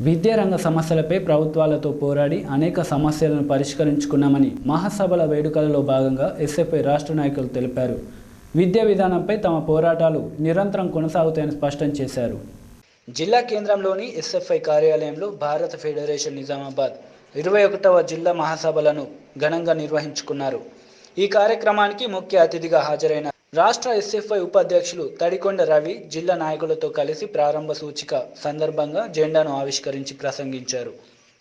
విద్యారంగ సమస్యలపై ప్రభుత్వాలతో పోరాడి అనేక సమస్యలను పరిష్కరించుకున్నామని మహాసభల వేడుకలలో భాగంగా ఎస్ఎఫ్ఐ రాష్ట్ర నాయకులు తెలిపారు. విద్యా విధానంపై తమ పోరాటాలు నిరంతరం కొనసాగుతాయని స్పష్టం చేశారు. జిల్లా కేంద్రంలోని ఎస్ఎఫ్ఐ కార్యాలయంలో భారత ఫెడరేషన్ నిజామాబాద్ ఇరవై ఒకటవ జిల్లా మహాసభలను ఘనంగా నిర్వహించుకున్నారు. ఈ కార్యక్రమానికి ముఖ్య అతిథిగా హాజరైన రాష్ట్ర ఎస్ఎఫ్ఐ ఉపాధ్యక్షులు తడికొండ రవి జిల్లా నాయకులతో కలిసి ప్రారంభ సూచిక సందర్భంగా జెండాను ఆవిష్కరించి ప్రసంగించారు.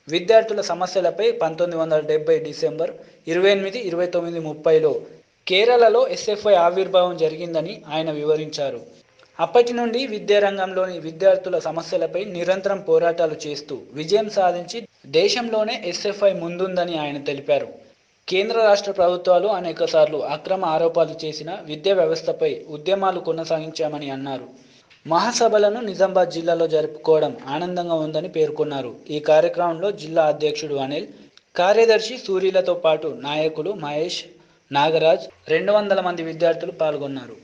విద్యార్థుల సమస్యలపై పంతొమ్మిది వందల డెబ్బై డిసెంబర్ ఇరవై ఎనిమిది ఇరవై తొమ్మిది ముప్పైలో కేరళలో ఎస్ఎఫ్ఐ ఆవిర్భావం జరిగిందని ఆయన వివరించారు. అప్పటి నుండి విద్యారంగంలోని విద్యార్థుల సమస్యలపై నిరంతరం పోరాటాలు చేస్తూ విజయం సాధించి దేశంలోనే ఎస్ఎఫ్ఐ ముందుందని ఆయన తెలిపారు. కేంద్ర రాష్ట్ర ప్రభుత్వాలు అనేకసార్లు అక్రమ ఆరోపణలు చేసిన విద్యా వ్యవస్థపై ఉద్యమాలు కొనసాగించామని అన్నారు. మహాసభలను నిజామాబాద్ జిల్లాలో జరుపుకోవడం ఆనందంగా ఉందని పేర్కొన్నారు. ఈ కార్యక్రమంలో జిల్లా అధ్యక్షుడు అనిల్ కార్యదర్శి సూర్యులతో పాటు నాయకులు మహేష్ నాగరాజ్ రెండు వందల మంది విద్యార్థులు పాల్గొన్నారు.